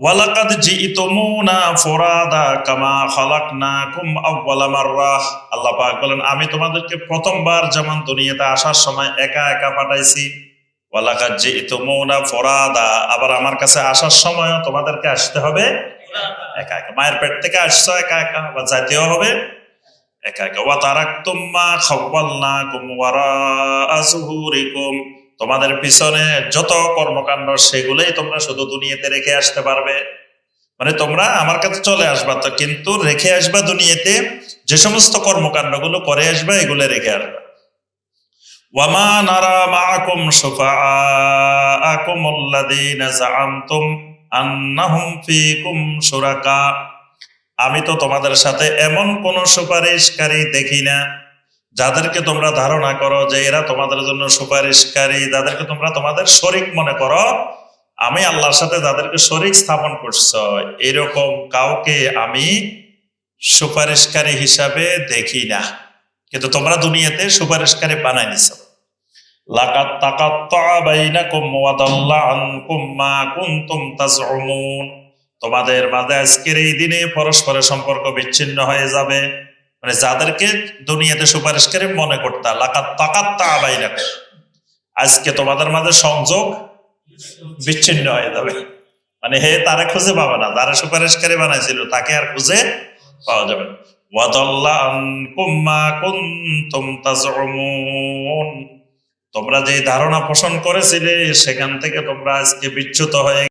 ওয়ালাকাদ জিইতুমুনা ফুরাদা কামা খালাকনাকুম আউওয়ালা মাররাহ আল্লাহ পাক বলেন, আমি তোমাদেরকে প্রথমবার যেমন দুনিয়াতে আসার সময় একা একা পাঠাইছি, ওয়ালাকাদ জিইতুমুনা ফুরাদা। আবার আমার কাছে আসার সময়ও তোমাদেরকে আসতে হবে একা একা। মায়ের পেট থেকে আসছো একা একা বা জাতীয় হবে একা একা। ওয়া তারাকতুম মা খাওয়ালনাকুম ওয়ারাআ যুহুরিকুম তোমাদের পিছনে যত কর্মকাণ্ড, সেগুলোই তোমরা শুধু দুনিয়াতে রেখে আসতে পারবে। মানে তোমরা আমার কাছে চলে আসবা তো, কিন্তু রেখে আসবা দুনিয়াতে, যে সমস্ত কর্মকাণ্ডগুলো করে আসবা, এগুলো রেখে আসবা। ওয়ামা নারা মাআকুম শুফাআকুম আল্লাযীনা জাআমতুম আন্নাহুম ফীকুম শুরাকা। আমি তো তোমাদের সাথে এমন কোন সুপারিশকারী দেখি না। যাদেরকে তোমরা ধারণা করো যে এরা তোমাদের জন্য সুপারিশকারী, যাদেরকে তোমরা তোমাদের শরিক মনে করো, আমি আল্লাহর সাথে যাদেরকে শরিক স্থাপন করছ, এরকম কাউকে আমি সুপারিশকারী হিসাবে দেখি না। কিন্তু তোমরা দুনিয়াতে সুপারিশকারী বানাই নিছ। তোমাদের মাঝে আজকের এই দিনে পরস্পরের সম্পর্ক বিচ্ছিন্ন হয়ে যাবে। মানে যাদেরকে দুনিয়াতে সুপারিশকারী মনে করতা লাকাত তাকাত্তা বাইনাকুম আজকে তোমাদের মাঝে সংযোগ বিচ্ছিন্ন হয়ে যাবে। মানে হে, তারে খুঁজে পাবে না, যারা সুপারিশকারী বানাইছিল, তাকে আর খুঁজে পাওয়া যাবে তোমরা যে ধারণা পোষণ করেছিলে, সেখান থেকে তোমরা আজকে বিচ্যুত হয়ে